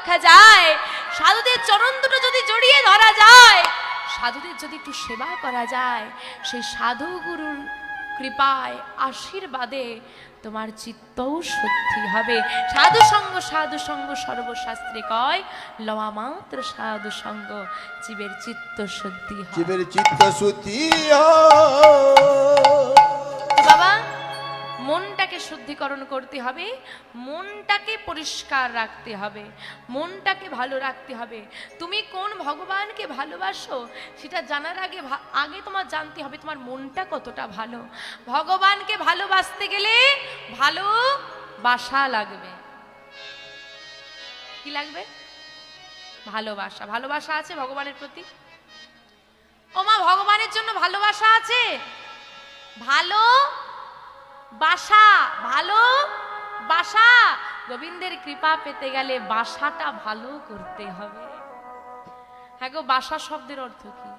রাখা যায়। সাধুদের চরণ দুটো যদি জড়িয়ে ধরা যায় সাধুদের যদি একটু সেবা করা যায় সেই সাধু গুরুর কৃপায় আশীর্বাদে তোমার চিত্তও শুদ্ধি হবে। সাধু সঙ্গ সাধু সঙ্গ সর্বশাস্ত্রে কয় লওয়া মাত্র সাধু সঙ্গ জীবের চিত্ত শুদ্ধি হয়। জীবের চিত্ত শুদ্ধি বাবা মনটাকে শুদ্ধিকরণ করতে হবে, মনটাকে পরিষ্কার রাখতে হবে, মনটাকে ভালো রাখতে হবে। তুমি কোন ভগবানকে ভালোবাসো সেটা জানার আগে আগে তোমার জানতে হবে তোমার মনটা কতটা ভালো। ভগবানকে ভালোবাসতে গেলে ভালো বাসা লাগবে। কি লাগবে? ভালোবাসা। ভালোবাসা আছে ভগবানের প্রতি? ওমা, ভগবানের জন্য ভালোবাসা আছে? ভালো বাসা, ভালো? বাসা? গোবিন্দের কৃপা পেতে গেলে বাসাটা ভালো করতে হবে। হ্যাঁ গো, বাসা শব্দের অর্থ কি?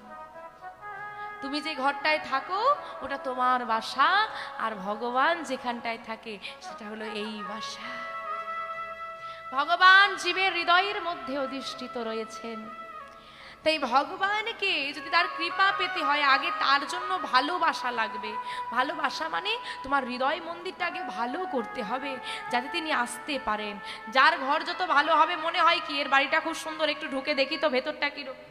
তুমি যে ঘরটায় থাকো, ওটা তোমার বাসা, আর ভগবান যেখানটায় থাকে, সেটা হলো এই বাসা। ভগবান জীবের হৃদয়ের মধ্যে অধিষ্ঠিত রয়েছেন। তাই ভগবানকে যদি তার কৃপা পেতে হয়, আগে তার জন্য ভালোবাসা লাগবে। ভালোবাসা মানে তোমার হৃদয় মন্দিরটা আগে ভালো করতে হবে, যাতে তিনি আসতে পারেন। যার ঘর যত ভালো হবে, মনে হয় কি, এর বাড়িটা খুব সুন্দর, একটু ঢুকে দেখি তো ভেতরটা কীরকম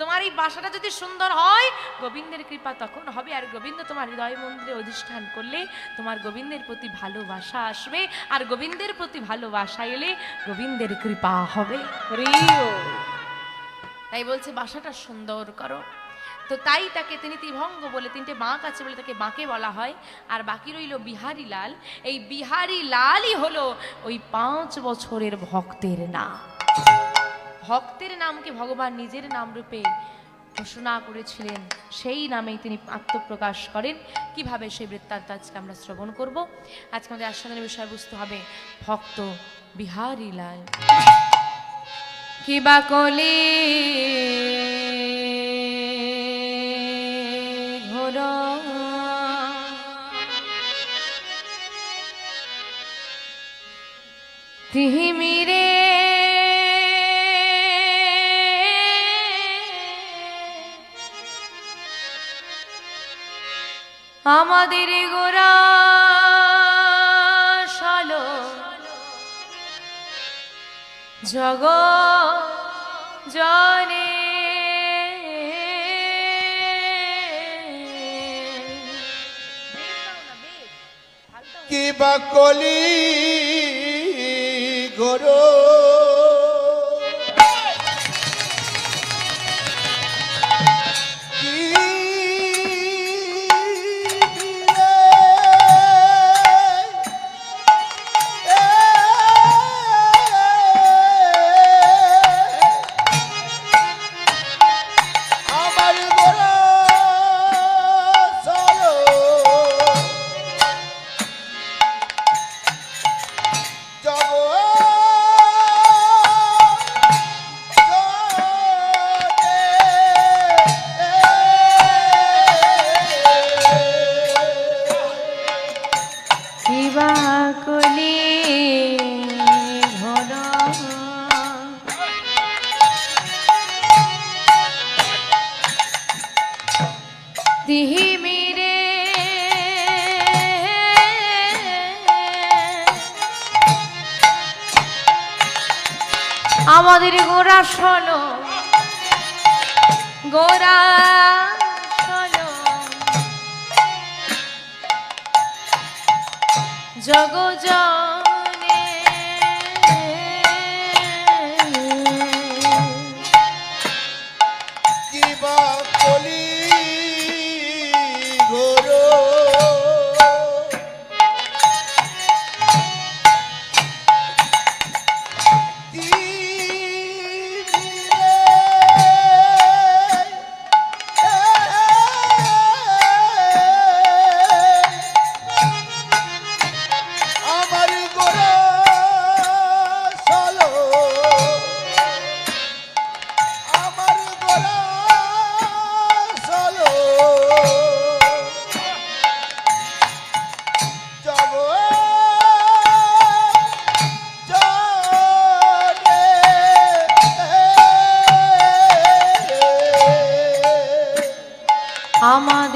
তোমার এই বাসাটা যদি সুন্দর হয়, গোবিন্দের কৃপা তখন হবে, আর গোবিন্দ তোমার হৃদয় মন্দিরে অধিষ্ঠান করলে তোমার গোবিন্দের প্রতি ভালোবাসা আসবে, আর গোবিন্দের প্রতি ভালোবাসা এলে গোবিন্দের কৃপা হবে। তাই বলছে, বাসাটা সুন্দর করো। তো তাই তাকে তিনি ত্রিভঙ্গ বলে, তিনটে বাঁক আছে বলে তাকে বাঁকে বলা হয়। আর বাকি রইল বিহারি লাল। এই বিহারি লালই হলো ওই পাঁচ বছরের ভক্তের নাম। ভক্তের নামকে ভগবান নিজের নাম রূপে ঘোষণা করেছিলেন। সেই নামেই তিনি আত্মপ্রকাশ করেন। কীভাবে সেই বৃত্তান্ত আজকে আমরা শ্রবণ করব? আজকে আমাদের আসনের বিষয়বস্তু হবে ভক্ত বিহারি লাল। কিবা কলি। ঘোর তিহিমিরে আমাদের গোরা জগ জনে। কিবা কলি গরো আমাদের গোরা শোনো। গোরা শোনো। জগজনে আমাদের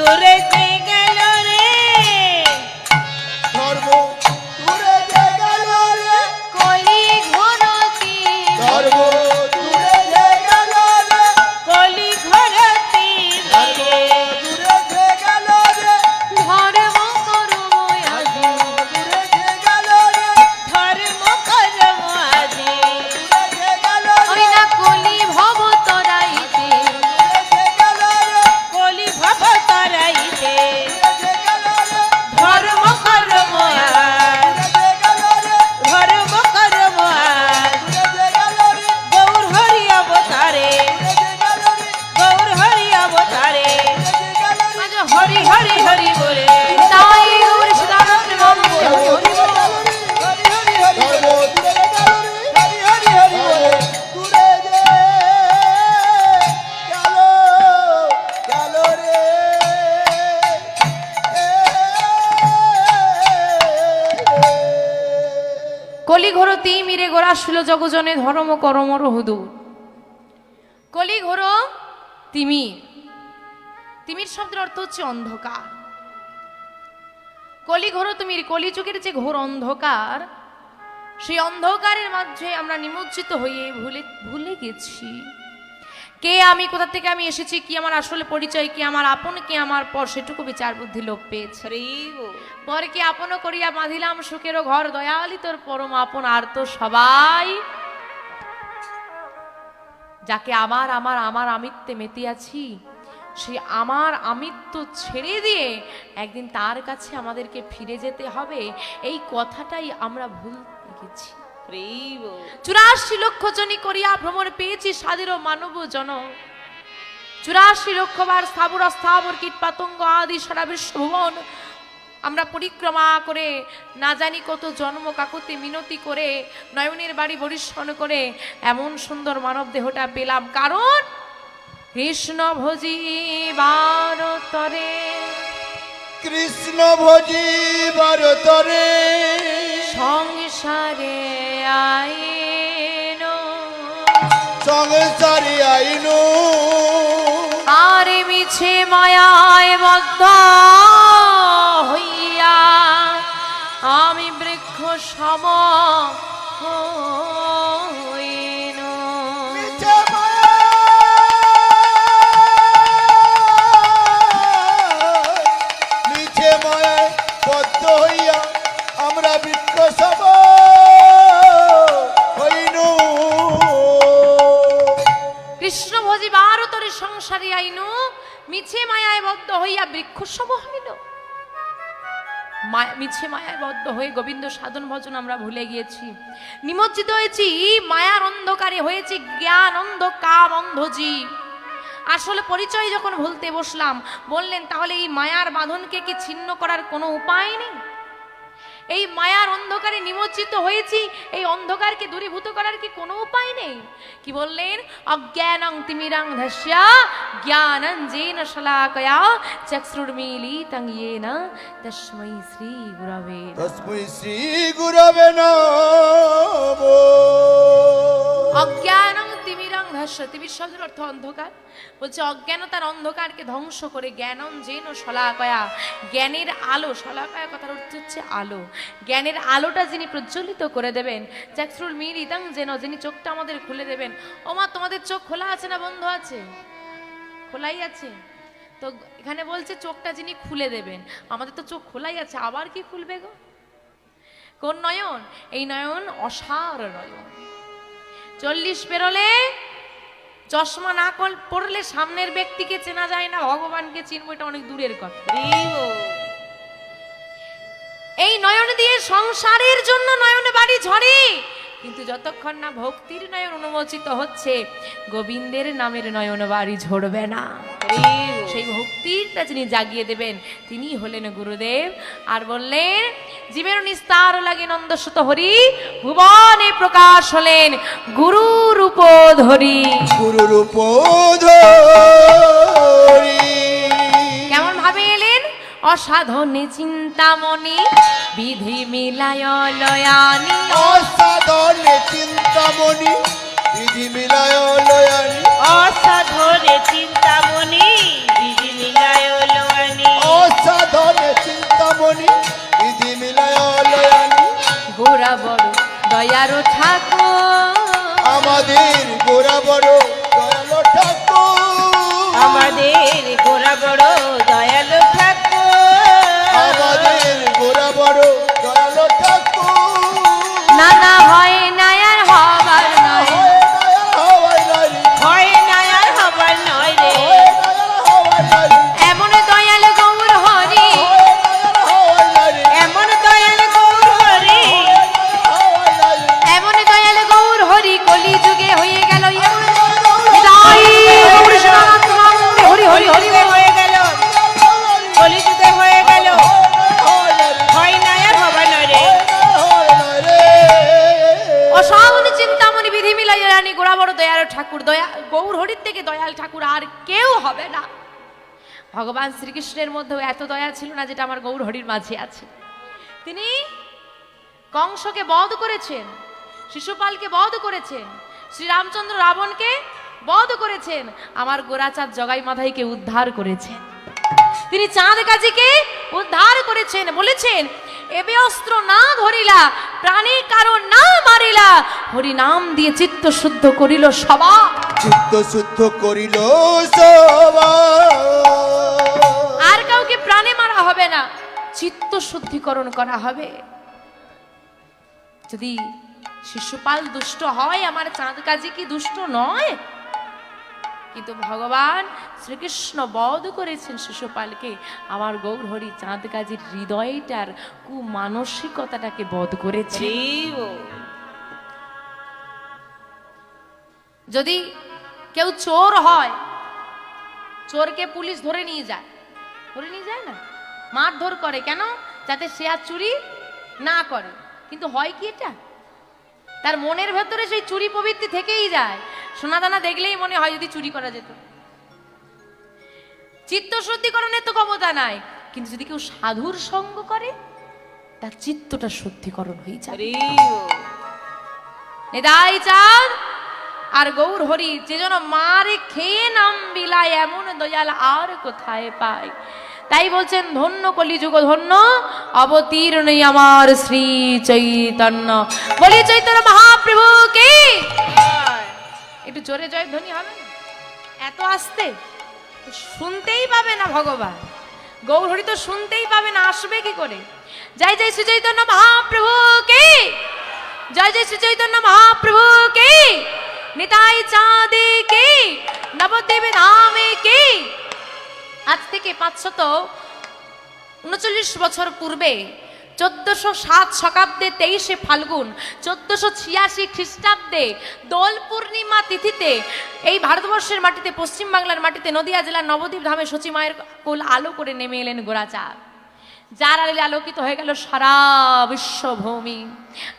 তোরে ঘোর তিমিরে গোরা শুল জগজনে ধর্ম করমর হুদুর কলি ঘোর তিমির। তিমির শব্দের অর্থ হচ্ছে অন্ধকার। কলি ঘোর তিমির কলিযুগের যে ঘোর অন্ধকার, সেই অন্ধকারের মাঝে আমরা নিমজ্জিত হয়ে ভুলে ভুলে গেছি। কে আমি কোথা থেকে আমি এসেছি কি আমার আসলে পরিচয় কি আমার আপন কি আমার পর সেটুকু বিচার বুদ্ধি লোপ পেয়েছে হরি বল। পরকে আপন করিয়া বাঁধিলাম সুখেরও ঘর দয়ালি তোর পরম আপন আর তো সবাই যাকে আমার আমার আমার আমিত্বে মেতিয়াছি সে আমার আমিত্ব ছেড়ে দিয়ে একদিন তার কাছে আমাদেরকে ফিরে যেতে হবে এই কথাটাই আমরা ভুল গেছি। চুরাশি লক্ষ জনি করিয়া ভ্রমণ পেয়েছি স্বাধীর মানব জন চুরাশি লক্ষবার স্থাবর স্থাবর কীট পাতঙ্গ আদি সারা বিশ্বভুবন আমরা পরিক্রমা করে না জানি কত জন্ম কাকুতি মিনতি করে নয়নের বাড়ি বরিশন করে এমন সুন্দর মানব দেহটা পেলাম। কারণ কৃষ্ণ ভোজি বারতরে। কৃষ্ণ ভোজি ভারতরে সংসারে আইনো। সংসারে আইনু। আর মিছে মায়ায় বদ্ধ হইয়া আমি বৃক্ষ সম মায়া- মিছে মায়ায় বদ্ধ হয়ে গোবিন্দ সাধন ভজন আমরা ভুলে গিয়েছি। নিমজ্জিত হয়েছি, মায়ার অন্ধকারে হয়েছি, জ্ঞান অন্ধ, কাম আসলে পরিচয় যখন ভুলতে বসলাম, বললেন, তাহলে এই মায়ার বাঁধনকে কি ছিন্ন করার কোনো উপায় নেই? এই মায়ার অন্ধকারে নিমজ্জিত হয়েছি এই অন্ধকারকে দূরীভূত করার কি কোনো উপায় নেই? কি বললেন? অজ্ঞানং তিমিরাং ধস্যা জ্ঞানঞ্জেন শলাকয়া চক্ষুর্মিলিতং ইয়েন তস্মৈ শ্রী গুরবে। তস্মৈ শ্রী গুরবে নমঃ। অজ্ঞান তিবির শব্দের অর্থ অন্ধকার। বলছে অজ্ঞানতার অন্ধকারকে ধ্বংস করে জ্ঞানম যেন শলাকয়া। জ্ঞানের আলো, শলাকয়া কথার অর্থ হচ্ছে আলো। জ্ঞানের আলোটা যিনি প্রজ্বলিত করে দেবেন চ্যাক্সরুল মির ইতাং যেন, যিনি চোখটা আমাদের খুলে দেবেন। ও মা তোমাদের চোখ খোলা আছে না বন্ধ আছে? খোলাই আছে? তো এখানে বলছে, চোখটা যিনি খুলে দেবেন। আমাদের তো চোখ খোলাই আছে, আবার কি খুলবে গো? কোন নয়ন? এই নয়ন অসার নয়ন। চল্লিশ পেরোলে চশমা না পড়লে সামনের ব্যক্তিকে চেনা যায় না ভগবানকে চিনবো এটা অনেক দূরের কথা। এই নয়ন দিয়ে সংসারের জন্য নয়ন বাড়ি ঝরে। কিন্তু যতক্ষণ না ভক্তির নয়ন অনুমোচিত হচ্ছে গোবিন্দের নামের নয়ন বাড়ি ঝরবে না। সেই ভক্তিটা যিনি জাগিয়ে দেবেন। তিনি হলেন গুরুদেব। আর বললেন জীবের নিস্তার লাগে নন্দস্বত হরি ভুবনে প্রকাশ হলেন গুরু রূপ ধরি। গুরু রূপ কেমন ভাবে এলেন? অসাধনে চিন্তামণি বিধি মিলায় লয়ানি। অসাধনে চিন্তামণি বিধি মিলায় আমাদের গোরা বড় দয়ালো ঠাকুর। আমাদের গোরা বড় দয়ালু ঠাকুর। আমাদের গোরা বড় দয়ালো ঠাকুর। না না হয় না আর হবার নয়। হয় না আর হবার নয়। রে। হয় বড় ঠাকুর, দয়া, গৌর হরির থেকে দয়াল ঠাকুর আর কেউ হবে না। ভগবান শ্রীকৃষ্ণের মধ্যেও এত দয়া ছিল না যেটা আমার গৌর হরির মাঝে আছে। তিনি কংসকে বধ করেছেন, শিশুপালকে বধ করেছেন, শ্রীরামচন্দ্র রাবণকে বধ করেছেন, আমার গোরাচাঁদ জগাই মাধাইকে উদ্ধার করেছেন। তিনি চাঁদ কাজীকে উদ্ধার করেছেন, বলেছেন এবে অস্ত্র না ধরিলা প্রাণী কারণ না মারিলা হরি নাম দিয়ে চিত্ত শুদ্ধ করিল সবা। চিত্ত শুদ্ধ করিল সবা। আর কাউকে প্রাণে মারা হবে না চিত্ত শুদ্ধিকরণ করা হবে। যদি শিশুপাল দুষ্ট হয় আমার চাঁদ কাজী কি দুষ্ট নয়? কিন্তু ভগবান শ্রীকৃষ্ণ বধ করেছেন শিশুপালকে। আমার গৌরহরি চাঁদ কাজীর হৃদয়টার কুমানসিকতাটাকে বধ করেছে। যদি কেউ চোর হয় চোরকে পুলিশ ধরে নিয়ে যায়। ধরে নিয়ে যায় না? মারধর করে কেন? যাতে সে আর চুরি না করে। কিন্তু হয় কি এটা? তার মনের ভেতরে সেই চুরি প্রবৃত্তি থেকেই যায়। সোনাদানা দেখলেই মনে হয় যদি চুরি করা যেত। চিত্ত শুদ্ধিকরণের তো ক্ষমতা নাই কিন্তু যদি কেউ সাধুর সঙ্গ করে তার চিত্তটা শুদ্ধিকরণ হয়ে যায়। নেদাই চাঁদ আর গৌর হরি যে যেন মারে খেয়ে নাম বিলায় এমন দয়াল আর কোথায় পায়? তাই বলছেন ধন্য কলিযুগ ধন্য অবতীর্ণ আমার শ্রী চৈতন্য। বলি চৈতন্য মহাপ্রভু কি? একটু জোরে জয় ধ্বনি হবে? এত আসতে? শুনতেই পাবে না ভগবান। গৌরহরি তো শুনতেই পাবে না, আসবে কি করে? জয় জয় শ্রী চৈতন্য মহাপ্রভু কি? জয় জয় শ্রী চৈতন্য মহাপ্রভু কি? নিতাই চাঁদে কি? নবদ্বীপে ধামে কি? আজ থেকে পাঁচশত উনচল্লিশ বছর পূর্বে চোদ্দশো সাত শতাব্দে তেইশে ফাল্গুন, চোদ্দশো ছিয়াশি খ্রিস্টাব্দে দোল পূর্ণিমা তিথিতে এই ভারতবর্ষের মাটিতে পশ্চিমবাংলার মাটিতে নদিয়া জেলার নবদ্বীপ ধামে সচী মায়ের কোল আলো করে নেমে এলেন গোরাচাঁদ। যার আলে আলোকিত হয়ে গেল সারা বিশ্বভূমি।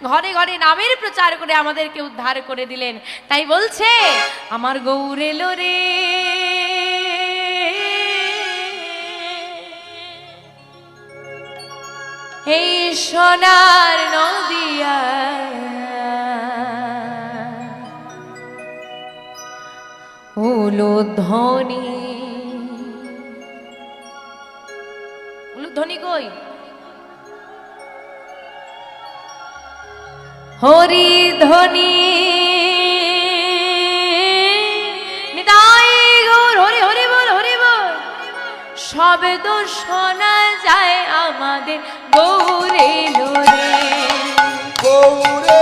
ঘরে ঘরে নামের প্রচার করে আমাদেরকে উদ্ধার করে দিলেন। তাই বলছে, আমার গৌরেলো রে। এই সোনার নদিয়া। উলুধ্বনি। উলুধ্বনি কই? হরি শব্দ শোনা যায় আমাদের গৌরে লোরে। গৌরে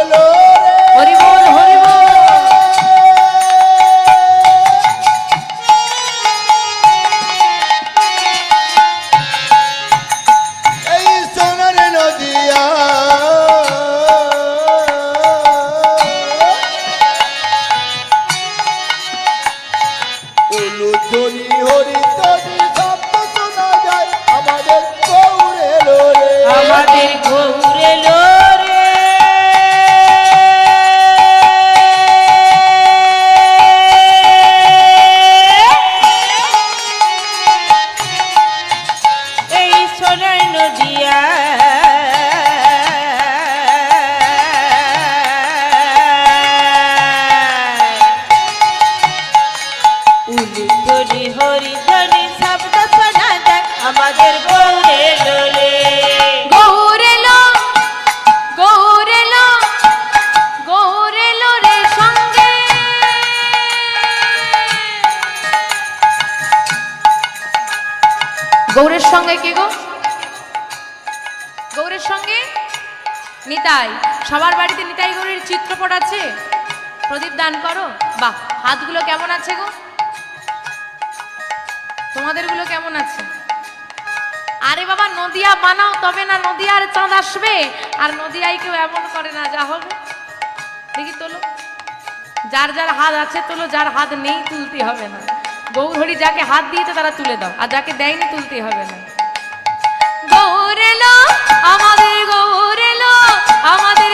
গৌরের সঙ্গে কে গো? গৌরের সঙ্গে? নিতাই। সবার বাড়িতে নিতাই গৌরের চিত্রপট প্রদীপ দান করো। বাহ, হাতগুলো কেমন আছে গো? তোমাদেরগুলো কেমন আছে? আরে বাবা, নদিয়া বানাও, তবে না নদিয়ার চাঁদ আসবে। আর নদিয়াই কেউ এমন করে না, যা হবে দেখি তোলো, যার যার হাত আছে তোলো, যার হাত নেই তুলতে হবে না। গৌরি যাকে হাত দিয়েছে তারা তুলে দাও, আর যাকে দেয়নি তুলতে হবে না। গৌরেলো আমাদের গৌরেলো আমাদের